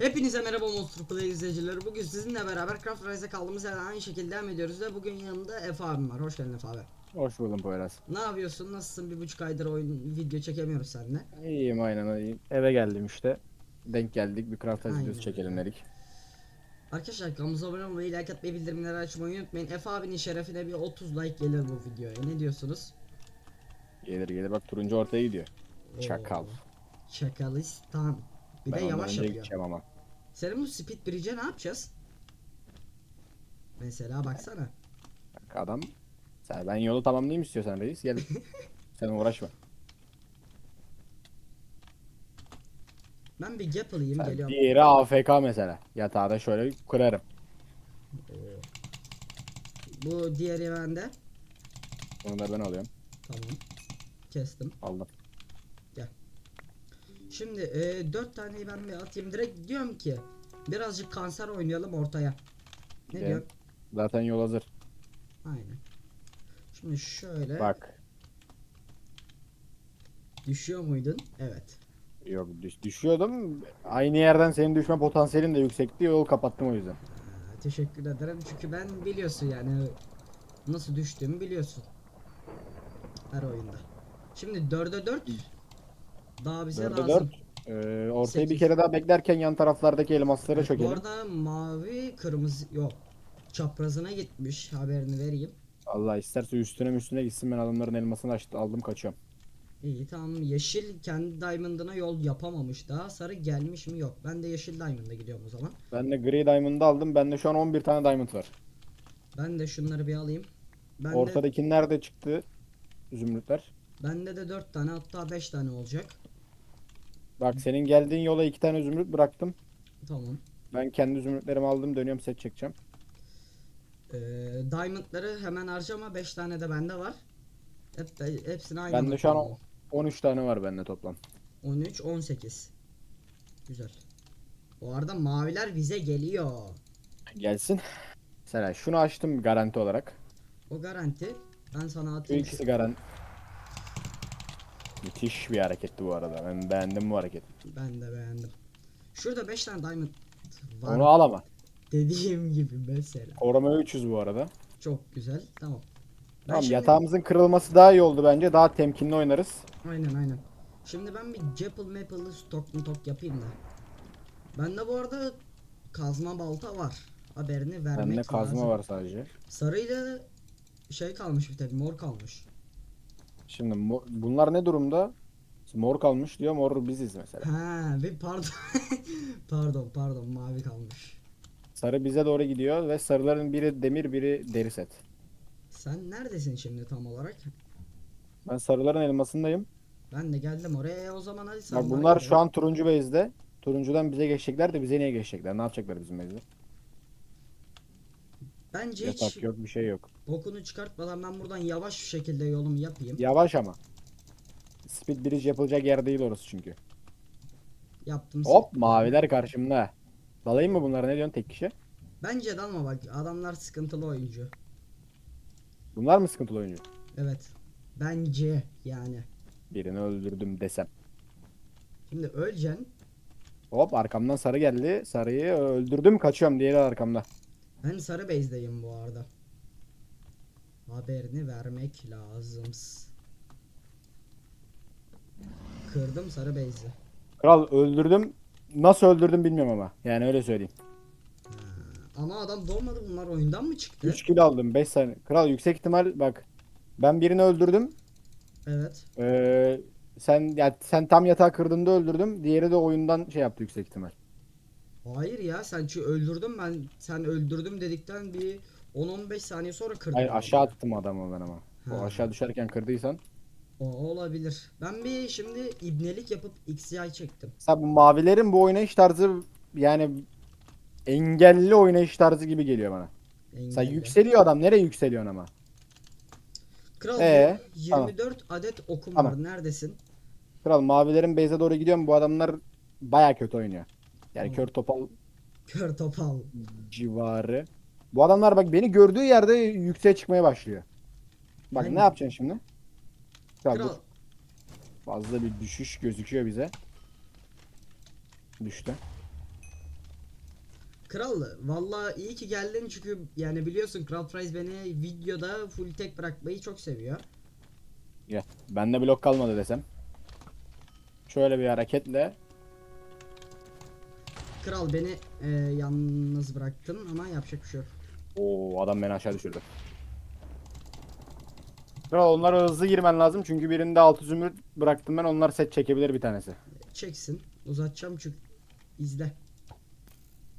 Hepinize merhaba Monster Play izleyicileri. Bugün sizinle beraber Craft Rise'e kaldığımız yerden aynı şekilde devam ediyoruz ve bugün yanımda Efe abim var. Hoş geldin Efe abi. Hoş buldum Poyraz. Ne yapıyorsun? Nasılsın? Bir buçuk aydır oyun video çekemiyoruz seninle. İyiyim aynen iyiyim. Eve geldim işte. Denk geldik bir craft Aynen videosu çekelim dedik. Arkadaşlar kanalımıza abone olmayı, like atmayı, bildirimleri açmayı unutmayın. Efe abinin şerefine bir 30 like gelir bu videoya. Ne diyorsunuz? Gelir gelir bak turuncu ortaya gidiyor. Çakal. Oo, Çakalistan. Bir ben de yavaş yapıyor. ama. Senin bu speed bridge'e ne yapacağız? Mesela baksana. Bak adam. Sen ben yolu tamamlayayım istiyorsan reis gel. Sen uğraşma. Ben bir gap alayım Sen geliyorum. diğeri AFK mesela. Yatağı şöyle kırarım. Bu diğeri bende. Onu da ben alıyorum. Tamam. Kestim. Aldım. Şimdi e, 4 taneyi ben bir atayım. Direkt diyorum ki birazcık kanser oynayalım ortaya. Ne Gel. diyorsun? Zaten yol hazır. Aynen. Şimdi şöyle Bak. düşüyor muydun? Evet. Yok düş- düşüyordum. Aynı yerden senin düşme potansiyelin de yüksekti. Yol kapattım o yüzden. Aa, teşekkür ederim çünkü ben biliyorsun yani nasıl düştüğümü biliyorsun. Her oyunda. Şimdi 4'e 4 daha bize 4'e lazım. 4. Ee, ortayı bir Sekiz. kere daha beklerken yan taraflardaki elmaslara bu çökelim. arada mavi kırmızı yok. Çaprazına gitmiş haberini vereyim. Allah isterse üstüne üstüne gitsin ben adamların elmasını açtı, aldım kaçıyorum. İyi tamam yeşil kendi diamond'ına yol yapamamış daha sarı gelmiş mi yok ben de yeşil diamond'a gidiyorum o zaman Ben de Grey Diamond'ı aldım. Bende şu an 11 tane Diamond var. ben de şunları bir alayım ben de, Ortadaki nerede çıktı? Zümrütler. Bende de 4 tane hatta 5 tane olacak Bak senin geldiğin yola 2 tane zümrüt bıraktım. tamam Ben kendi zümrütlerimi aldım. Dönüyorum set çekeceğim. ee, diamond'ları hemen harcama 5 tane de bende var Hep, hepsini aynı Bende şu an kullanalım. 13 tane var bende toplam. 13 18 güzel bu arada maviler bize geliyor Gelsin. Mesela şunu açtım garanti olarak. o garanti ben sana atayım ikisi garanti. Müthiş bir hareketti bu arada. Ben beğendim bu hareketi. ben de beğendim şurada 5 tane diamond var Onu al ama. dediğim gibi mesela Koruma 300 bu arada. Çok güzel. Tamam. Ben Tamam şimdi- yatağımızın kırılması daha iyi oldu bence. Daha temkinli oynarız. Aynen aynen. Şimdi ben bir Japple Maple'ı stok mu tok yapayım da. Bende bu arada kazma balta var. Haberini vermek Bende kazma lazım. var sadece. Sarıyla şey kalmış bir tek mor kalmış. Şimdi bunlar ne durumda? Mor kalmış diyor. Mor biziz mesela. Ha, bir pardon. pardon pardon mavi kalmış. Sarı bize doğru gidiyor ve sarıların biri demir biri deri set. Sen neredesin şimdi tam olarak? Ben sarıların elmasındayım. Ben de geldim oraya. O zaman hadi Bak sen bunlar şu an turuncu base'de. Turuncudan bize geçecekler de bize niye geçecekler? Ne yapacaklar bizim base'de? Bence Yatak hiç yok bir şey yok. bokunu çıkartmadan ben buradan yavaş bir şekilde yolumu yapayım. Yavaş ama. Speed bridge yapılacak yer değil orası çünkü. Yaptım. Hop maviler karşımda. Dalayım mı bunlara ne diyorsun tek kişi? Bence dalma bak adamlar sıkıntılı oyuncu. Bunlar mı sıkıntılı oyuncu? Evet. Bence yani. Birini öldürdüm desem. Şimdi öleceksin. Hop arkamdan sarı geldi. Sarıyı öldürdüm kaçıyorum diğeri arkamda. Ben sarı bezdeyim bu arada. Haberini vermek lazım. Kırdım sarı beyzi. Kral öldürdüm. Nasıl öldürdüm bilmiyorum ama. Yani öyle söyleyeyim. Ama adam doğmadı bunlar oyundan mı çıktı? 3 kill aldım 5 saniye. Kral yüksek ihtimal bak. Ben birini öldürdüm. Evet. Ee, sen ya sen tam yatağı kırdığında öldürdüm. Diğeri de oyundan şey yaptı yüksek ihtimal. Hayır ya sen şu öldürdüm ben sen öldürdüm dedikten bir 10-15 saniye sonra kırdım. Hayır aşağı attım adamı ben ama. O Ha. aşağı düşerken kırdıysan. O olabilir. Ben bir şimdi ibnelik yapıp XY çektim. Sen bu mavilerin bu oynayış tarzı yani engelli oynayış tarzı gibi geliyor bana. Sen Engelli. yükseliyor adam. Nereye yükseliyorsun ama? Kral Ee, 24 adet okum Tamam. var. Neredesin? Kral mavilerin base'e doğru gidiyorum. Bu adamlar baya kötü oynuyor. Yani Tamam. kör topal Kör topal. civarı. Bu adamlar bak beni gördüğü yerde yükseğe çıkmaya başlıyor. Bak Aynen. ne yapacaksın şimdi? Kral dur. Fazla bir düşüş gözüküyor bize. Düştü. Kral valla iyi ki geldin çünkü yani biliyorsun Kral Fries beni videoda full tek bırakmayı çok seviyor. Bende blok kalmadı desem. Şöyle bir hareketle Kral beni e, yalnız bıraktın ama yapacak bir şey yok. Oo adam beni aşağı düşürdü. Kral onlara hızlı girmen lazım çünkü birinde 6 zümrüt bıraktım ben onlar set çekebilir bir tanesi. Çeksin. Uzatacağım çünkü izle.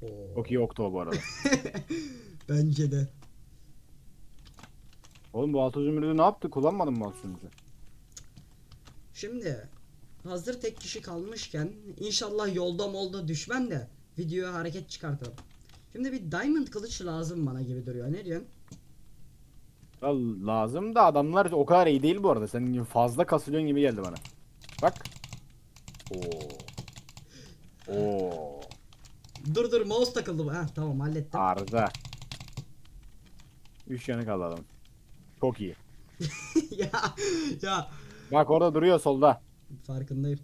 Oo. Çok iyi okto bu arada. Bence de. Oğlum bu 6 zümrütü ne yaptı? Kullanmadın mı 6 zümrütü? Şimdi hazır tek kişi kalmışken inşallah yolda molda düşmem de videoya hareket çıkartalım. Şimdi bir diamond kılıç lazım bana gibi duruyor. Ne diyorsun? Kral lazım da adamlar o kadar iyi değil bu arada. Senin gibi fazla kasılıyorsun gibi geldi bana. Bak. Oo. Oo. Dur dur mouse takıldı. bu. Ha tamam hallettim. Arıza. 3 yanı kaldı adam. Çok iyi. ya ya Bak orada duruyor solda. farkındayım.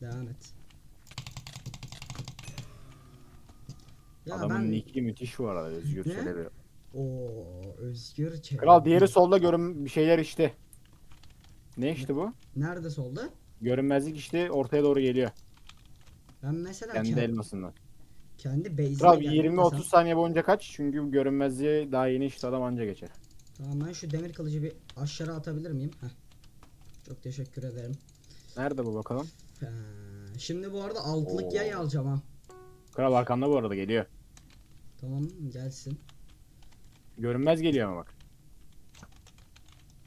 Devam et. Ya Adamın ben nicki müthiş bu arada. Özgür Ne? Çelebi. o özgür çevre. Kral diğeri solda görün bir şeyler işte. Ne işte bu? Nerede solda? Görünmezlik işte ortaya doğru geliyor. Ben mesela Kendi kendi, elmasından. kendi base'ime Kral geldim 20-30 desem- saniye boyunca kaç? Çünkü görünmezliğe daha yeni işte adam anca geçer. Tamam ben şu demir kılıcı bir aşağı atabilir miyim? Heh. Çok teşekkür ederim. Nerede bu bakalım? Ha, Şimdi bu arada altılık Oo. yay alacağım ha. Kral arkamda bu arada geliyor. Tamam gelsin. Görünmez geliyor ama bak.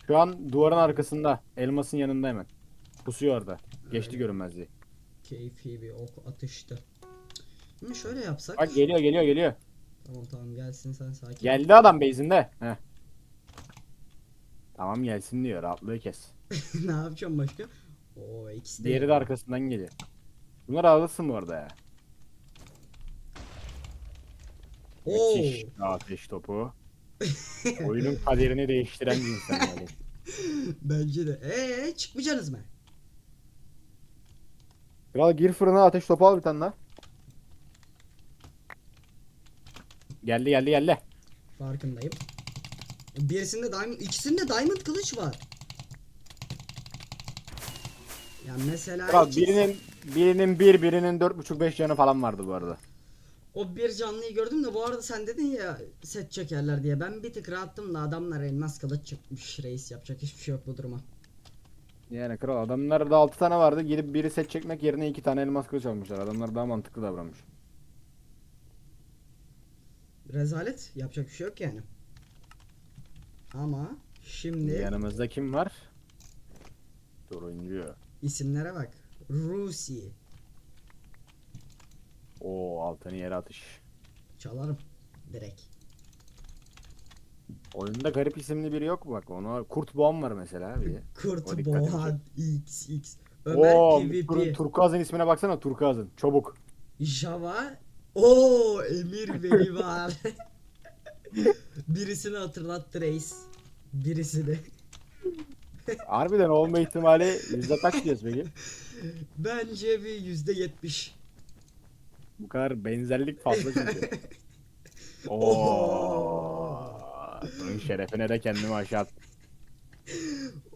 Şu an duvarın arkasında. Elmasın yanında hemen. Pusuyor orada. Geçti Öyle. görünmezliği. Keyfi bir ok atıştı. Şimdi şöyle yapsak. Bak geliyor geliyor geliyor. Tamam tamam gelsin sen sakin. Geldi adam base'inde. Heh. Tamam gelsin diyor. Rahatlığı kes. ne yapacağım başka? Oo ikisi de. Diğeri de arkasından geliyor. Bunları alırsın bu arada ya. Oo. Müthiş bir ateş topu. Oyunun kaderini değiştiren bir insan yani. Bence de. Eee çıkmayacaksınız mı? Kral gir fırına ateş topu al bir tane daha. Geldi geldi geldi. Farkındayım. Birisinde diamond, ikisinde diamond kılıç var. Ya mesela Kral ikisi- birinin birinin bir birinin dört buçuk beş canı falan vardı bu arada. O bir canlıyı gördüm de bu arada sen dedin ya set çekerler diye. Ben bir tık rahattım da adamlar elmas kılıç çıkmış reis yapacak hiçbir şey yok bu duruma. Yani kral adamlarda 6 tane vardı. Gidip biri set çekmek yerine 2 tane elmas kılıç almışlar. Adamlar daha mantıklı davranmış. Rezalet yapacak bir şey yok yani. Ama şimdi Yanımızda kim var? Turuncu. isimlere bak. Rusi. Oo altını yere atış. Çalarım direkt. Oyunda garip isimli biri yok mu bak ona Kurt Boğan var mesela bir. Kurt O Boğan XX. Ömer Oo PvP. Tur Turkuaz'ın ismine baksana Turkuaz'ın. Çabuk. Java. Oo Emir Veli var. Birisini hatırlattı reis. Birisini. Harbiden olma ihtimali yüzde kaç diyoruz peki? Bence bir yüzde yetmiş. Bu kadar benzerlik fazla çünkü. Oo. Bunun şerefine de kendimi aşağı.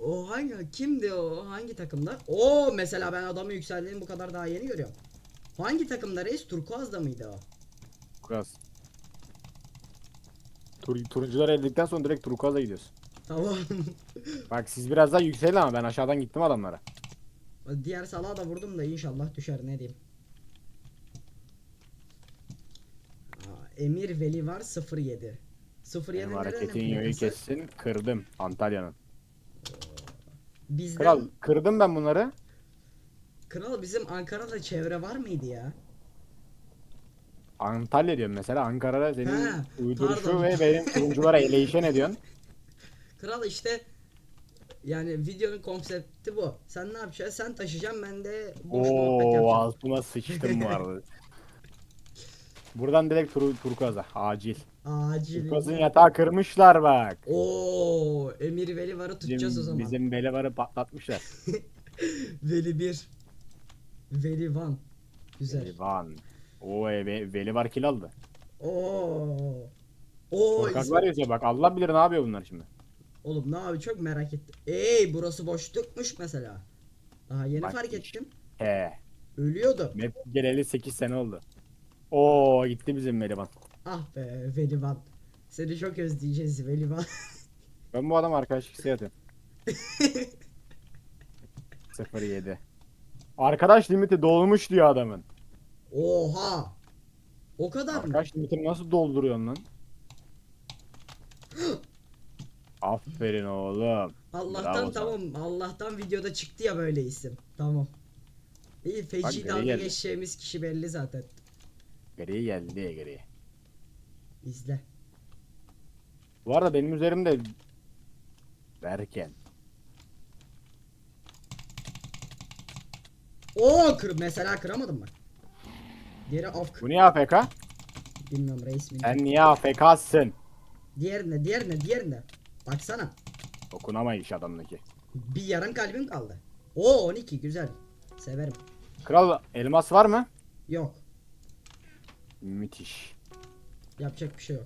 O hangi kimdi o hangi takımda? Oo mesela ben adamı yükseldiğini bu kadar daha yeni görüyorum. Hangi takımda reis? Turkuaz'da mıydı o? Turkuaz. Tur, turuncular eldikten sonra direkt Turkuaz'a gidiyoruz. Tamam. Bak siz biraz daha yükselin ama ben aşağıdan gittim adamlara. Diğer salağa da vurdum da inşallah düşer ne diyeyim. Aa, Emir Veli var 07. 07 Benim hareketin yönü kessin. Kırdım. Antalya'nın. Bizden, Kral Kral. kırdım ben bunları. bizim Ankara'da çevre var mıydı ya? Antalya diyorum mesela. Ankara'da senin Ha, uyduruşu pardon. ve benim turunculara eleyişe ne diyorsun? Kral işte yani videonun konsepti bu. Sen ne yapacaksın? Sen taşıyacaksın ben de boş muhabbet Oo yapacağım. altıma sıçtım vardı. Buradan direkt tur Turkuaz'a. Acil. Acil. Turkuaz'ın yatağı kırmışlar bak. Oo, Emir Veli varı tutacağız o Bizim, zaman. bizim belevarı patlatmışlar. Veli 1. Veli 1. Güzel. Elvan. Oo e, Ve- Veli var kill aldı. Oo. Oo. Korkaklar yazıyor bak Allah bilir ne yapıyor bunlar şimdi. Oğlum ne abi çok merak ettim. Ey burası boşlukmuş mesela. Daha yeni Bak fark ettim. He. Ölüyordu. Map geleli 8 sene oldu. Oo gitti bizim Melivan. Ah be Velivan. Seni çok özleyeceğiz Velivan. Ben bu adam arkadaşlık isteği atıyorum. 07. Arkadaş limiti dolmuş diyor adamın. Oha. O kadar mı? Arkadaş limitini nasıl dolduruyorsun lan? Aferin oğlum. Allah'tan Bravo sana. tamam. Allah'tan videoda çıktı ya böyle isim. Tamam. İyi feci geri dalga geldi. geçeceğimiz kişi belli zaten. Geriye geldi geriye. İzle. Bu arada benim üzerimde Berken. Oo kır mesela kıramadım bak. Diğeri af Bu niye AFK? bilmiyorum reis mi? Sen niye AFK'sın? Diğerine diğerine diğerine. Baksana. Dokunamayış adamdaki. Bir yarım kalbim kaldı. Oo 12 güzel. Severim. Kral elmas var mı? Yok. Müthiş. Yapacak bir şey yok.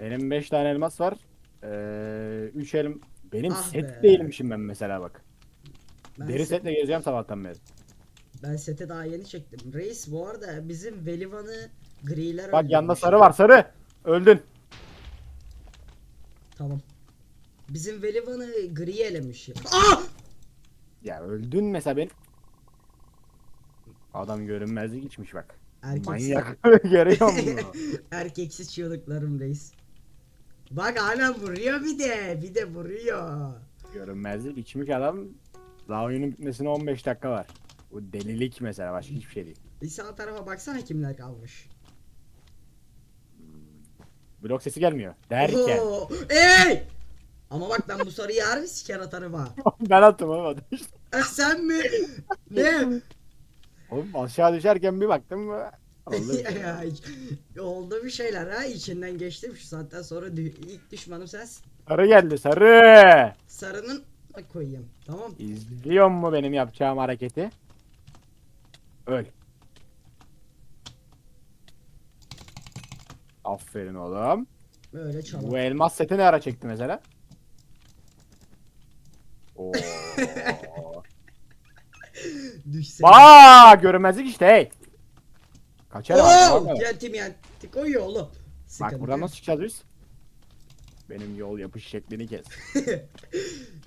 Benim 5 tane elmas var. Ee, 3 elim. Benim Ah set be. değilmişim ben mesela bak. Ben, Deri se- setle geziyorum sabahtan beri. ben sete daha yeni çektim. Reis bu arada bizim Velivan'ı griler Bak yanında öldürmüş. sarı var sarı. Öldün. Tamam. Bizim Velivan'ı gri elemiş ya. Ah! Ya öldün mesela ben. Adam görünmezlik içmiş bak. Erkeksiz, Manyak. Görüyor musun? erkeksiz çığlıklarım reis. Bak hala vuruyor bir de. Bir de vuruyor. görünmezlik içmiş adam. Daha oyunun bitmesine 15 dakika var. Bu delilik mesela başka hiçbir şey değil. Bir sağ tarafa baksana kimler kalmış. Blok sesi gelmiyor. Derken. Oo, ey! Ama bak ben bu sarıyı harbi siker atarım ha. ben attım işte. Eh, sen mi? ne? Oğlum aşağı düşerken bir baktım? Oldu bir şey. Ya, Oldu bir şeyler ha içinden geçtim şu saatten sonra dü- ilk düşmanım sensin. Sarı geldi sarı. Sarının Bak koyayım tamam İzliyor mu benim yapacağım hareketi? Öl. Aferin oğlum. böyle çalalım. Bu elmas seti ne ara çekti mesela? Oo. Düşsene. Bak görünmezlik işte hey. Kaçar Oo, bak. Gentim yenti koyuyor oğlum. Bak Sıkıntı buradan yok. nasıl çıkacağız biz? Benim yol yapış şeklini kes.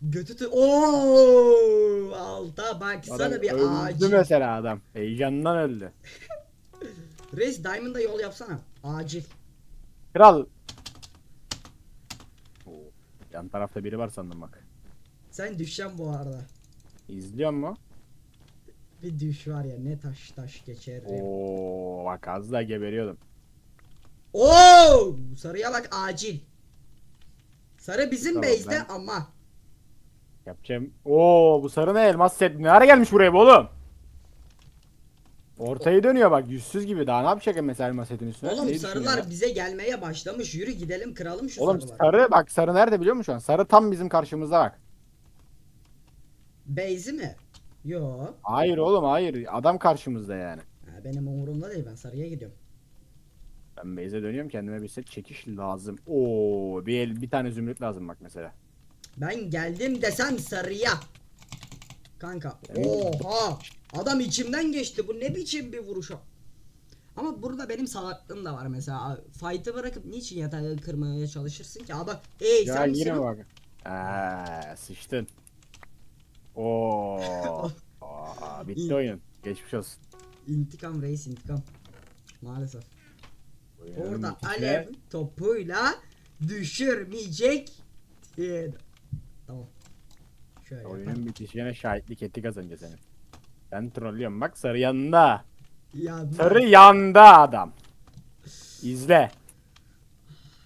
Götü tü- Oo, alta bak sana Adam bir öldü ağacı. mesela adam. Heyecandan öldü. Reis Diamond'a yol yapsana. Acil. Kral. Oo, Yan tarafta biri var sandım bak. Sen düşeceksin bu arada. İzliyor mu? Bir düş var ya ne taş taş geçer. Oo bak az daha geberiyordum. Oo! Sarıya bak acil. Sarı bizim Tamam, base'de ben- ama. Yapacağım. Oo bu sarı ne elmas set. Ne ara gelmiş buraya bu oğlum? Ortayı dönüyor bak yüzsüz gibi. Daha ne yapacak mesela elmas setin üstüne? Oğlum Neyi sarılar bize gelmeye başlamış. Yürü gidelim kıralım şu Oğlum sarıları. sarı bak sarı nerede biliyor musun şu an? Sarı tam bizim karşımızda bak. Base'i mi? Yo. Hayır oğlum hayır. Adam karşımızda yani. Ha, benim umurumda değil ben sarıya gidiyorum. Ben base'e dönüyorum kendime bir set çekiş lazım. Oo bir el, bir tane zümrüt lazım bak mesela. Ben geldim desem sarıya. Kanka. Emin Oha. Adam içimden geçti. Bu ne biçim bir vuruş o? Ama burada benim salaklığım da var mesela. Fight'ı bırakıp niçin yatağı kırmaya çalışırsın ki? Adam ey Ya sen yine bak. Aa, sıçtın. Oo. Aa, bitti oyun. Geçmiş olsun. İntikam reis intikam. Maalesef. Oyunun Orada bitişine- Alev topuyla düşürmeyecek. diye. Tamam. Şöyle yapalım. Oyunun bitişine şahitlik etti kazanınca senin. Ben trollüyorum bak sarı yanında. Ya Sarı yanda adam. İzle.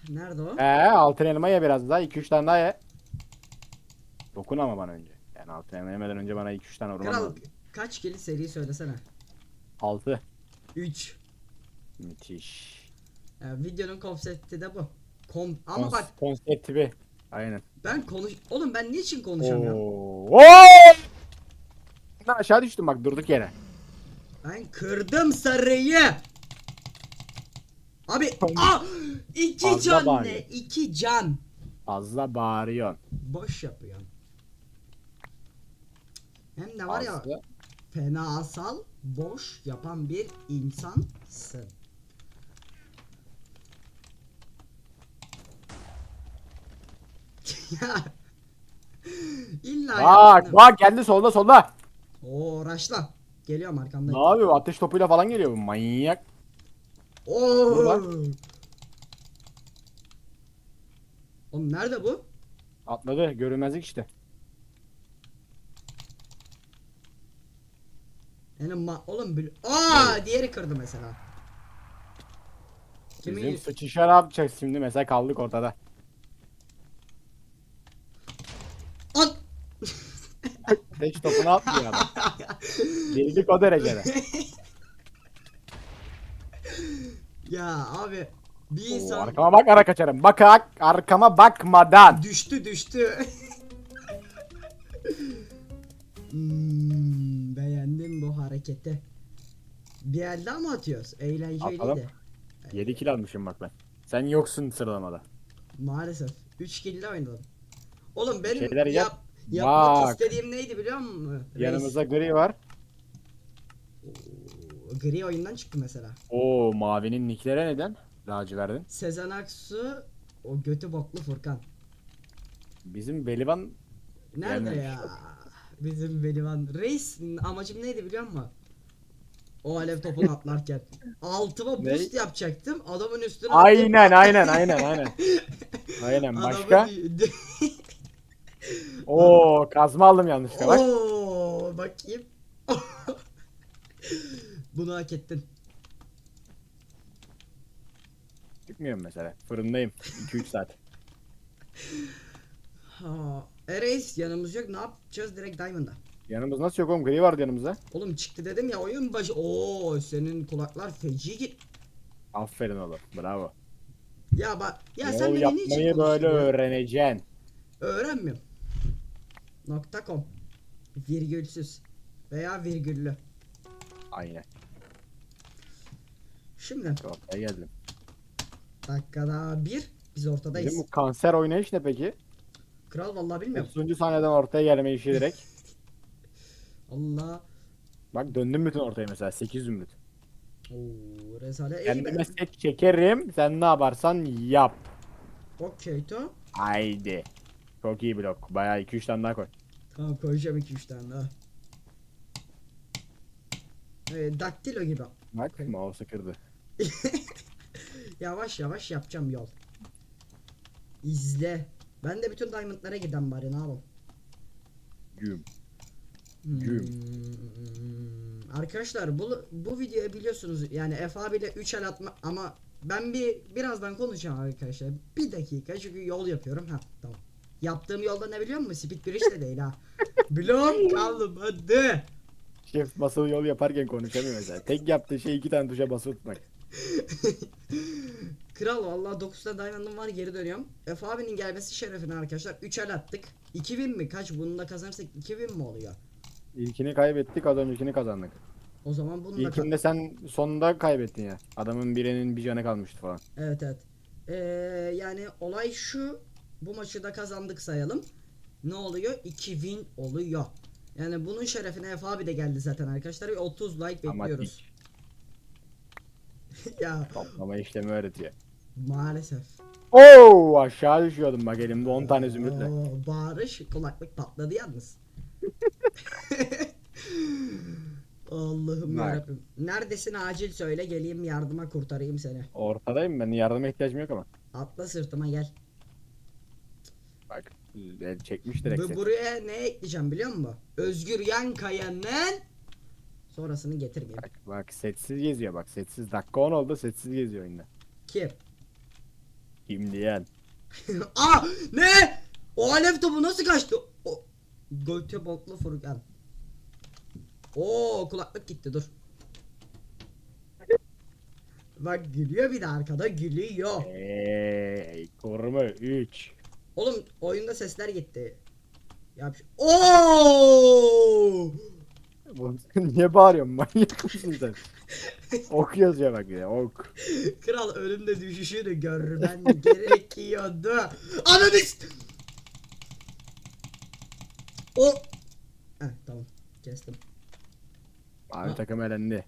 nerede o? Ee altın elma ye biraz daha 2-3 tane daha ye. Dokun ama bana önce. Elma yemeden önce bana 2-3 tane Kral lazım. kaç kill seri söylesene. 6. 3. Müthiş. Yani videonun konsepti de bu. Kom ama Kons- bak Konsepti. Aynen. ben konuş Oğlum ben niçin konuşamıyorum? Oo. Oo! Lan aşağı düştüm bak durduk yere. Ben kırdım sarıyı. Abi ah! iki Fazla can bağırıyor. ne? İki can. Fazla bağırıyorsun. Boş yapıyorsun. Hem de var ya Fazla- fenasal boş yapan bir insansın. ya. İlla Bak yaptın. bak geldi solda solda. Oo raşla. Geliyorum arkamda. Ne yapıyor? Ateş topuyla falan geliyor bu manyak. Oo. Bak. Oğlum nerede bu? Atladı görünmezlik işte. Benim ma oğlum bil- Aa diğeri kırdı mesela. Kimin Bizim sıçışa ne yapacağız şimdi mesela kaldık ortada. An Ateş topunu atmıyor adam. Geldik o derecede. ya abi bir Oo, insan arkama bak ara kaçarım. Bak ak- arkama bakmadan. düştü düştü. hmm, hareketi. Bir elde mi atıyoruz? Eğlenceliydi. Atalım. 7 kill almışım bak ben. Sen yoksun sıralamada. Maalesef. 3 kill oynadım. Oğlum benim Şeyler yap. yap, yapmak Bak. istediğim neydi biliyor musun? Reis? Yanımızda gri var. Oo, Gri oyundan çıktı mesela. Oo mavinin nicklere neden? Lacivertin. Sezen Aksu o götü boklu Furkan. Bizim Belivan Nerede Gelmemiş. ya? Bizim Belivan. Reis amacım neydi biliyor musun? O alev topunu atlarken. Altıma boost yapacaktım. Adamın üstüne Aynen aynen aynen aynen. Aynen başka. Oo kazma aldım yanlışlıkla bak. Oo, bakayım. Bunu hak ettin. Çıkmıyorum mesela. Fırındayım. 2-3 saat. Ha, e reis yanımız yok. Ne yapacağız direkt Diamond'a? Yanımız nasıl yok oğlum? Gri vardı yanımızda. Oğlum çıktı dedim ya oyun başı. Oo senin kulaklar feci git. Aferin oğlum. Bravo. Ya bak ya Yol sen beni niçin yapmayı böyle konuşturuyorsun? öğreneceksin. Öğrenmiyorum. Nokta com. Virgülsüz. Veya virgüllü. Aynen. Şimdi Ortaya geldim. dakikada bir biz ortadayız. Bizim bu kanser oynayış ne peki? Kral vallahi bilmiyorum. 30. saniyeden ortaya gelme işi direkt. Allah. Bak döndüm bütün ortaya mesela 8 zümrüt. Oo rezale. İyi Kendime be. set çekerim. Sen ne yaparsan yap. Okey to. Haydi. Çok iyi blok. Bayağı 2-3 tane daha koy. Tamam koyacağım 2-3 tane daha. Ee, daktilo gibi. Bak mouse kırdı. Yavaş yavaş yapacağım yol. İzle. Ben de bütün diamondlara giden bari ne yapalım. Güm. Hmm, Güm. Arkadaşlar bu bu videoyu biliyorsunuz yani Efe abiyle 3 el atma ama ben bir birazdan konuşacağım arkadaşlar. Bir dakika çünkü yol yapıyorum. Ha tamam. Yaptığım yolda ne biliyor musun? Speed bridge de değil ha. Blok kalmadı. Shift basılı yol yaparken konuşamıyor mesela. Tek yaptığı şey iki tane tuşa basılı tutmak. Kral vallahi 9 tane diamond'ım var geri dönüyorum. Efe abinin gelmesi şerefine arkadaşlar 3 el attık. 2000 mi? Kaç? Bunu da kazanırsak 2000 mi oluyor? İlkini kaybettik az öncekini kazandık. O zaman bunu da İlkinde sen sonunda kaybettin ya. Adamın birinin bir canı kalmıştı falan. Evet evet. Ee, yani olay şu. Bu maçı da kazandık sayalım. Ne oluyor? 2000 oluyor. Yani bunun şerefine Efe abi de geldi zaten arkadaşlar. ve 30 like Ama bekliyoruz. ya Toplama işlemi öğretiyor. maalesef. Oo aşağı düşüyordum bak elimde 10 tane zümrütle. Oo, bağırış kulaklık patladı yalnız. Allah'ım Bak. yarabbim. Neredesin acil söyle geleyim yardıma kurtarayım seni. Ortadayım ben yardıma ihtiyacım yok ama. Atla sırtıma gel. Bak el çekmiş direkt Bu, seni. buraya ne ekleyeceğim biliyor musun? Özgür Yankaya'nın sonrasını getirmeyeyim. Bak, bak setsiz geziyor bak setsiz. Dakika 10 oldu setsiz geziyor oyunda. Kim? Kim diyen. Aa ne? O alev topu nasıl kaçtı? O göte boklu Furkan. Oo kulaklık gitti dur. Bak gülüyor bir de arkada gülüyor. Eee koruma 3. Oğlum oyunda sesler gitti. Yap şu- Oo! Niye bağırıyorsun manyak mısın sen? ok yazıyor bak ya ok. Kral önümde düşüşünü görmen gerekiyordu. Ananı s- O Heh, tamam kestim. Abi Ha. takım elendi.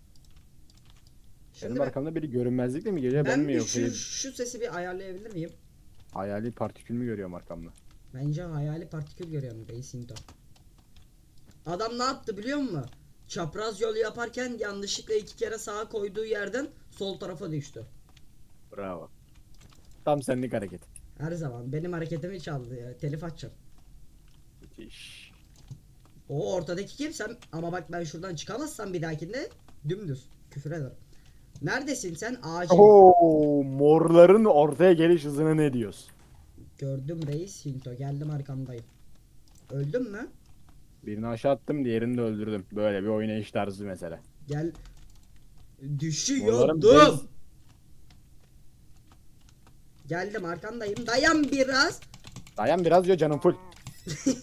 Şimdi Benim ben, arkamda biri görünmezlikle mi geliyor ben, ben mi bir yoksa şu, şu sesi bir ayarlayabilir miyim? hayali partikül mü görüyorum arkamda? Bence hayali partikül görüyorum Racing'de. Adam ne yaptı biliyor musun? Çapraz yol yaparken yanlışlıkla iki kere sağa koyduğu yerden sol tarafa düştü. Bravo. Tam senlik hareket. Her zaman benim hareketimi çaldı ya. Telif atacağım. Müthiş. O ortadaki kimsem ama bak ben şuradan çıkamazsam bir dahakinde dümdüz küfür ederim. Neredesin sen ağacın? Oo, morların ortaya geliş hızını ne diyorsun? Gördüm reis Hinto geldim arkamdayım. Öldün mü? Birini aşağı attım diğerini de öldürdüm. Böyle bir oynayış tarzı mesela. Gel. Düşüyordum. bez- Geldim arkandayım. Dayan biraz. Dayan biraz diyor canım full.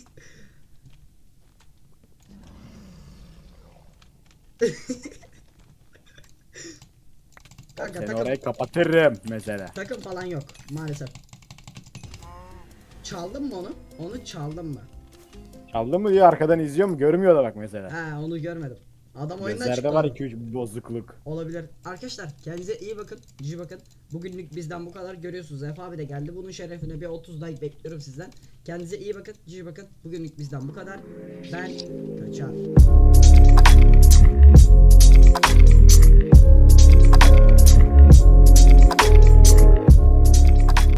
Kanka Seni takım, orayı kapatırım mesela. takım falan yok maalesef. Çaldın mı onu? Onu çaldın mı? Çaldın mı diyor arkadan izliyor mu görmüyor da bak mesela. Ha onu görmedim. Adam oyundan Gözlerde çıktı. var abi. 2-3 bozukluk. Olabilir. Arkadaşlar kendinize iyi bakın. iyi bakın. Bugünlük bizden bu kadar görüyorsunuz. Efe abi de geldi. Bunun şerefine bir 30 like bekliyorum sizden. Kendinize iyi bakın. iyi bakın. Bugünlük bizden bu kadar. Ben kaçar.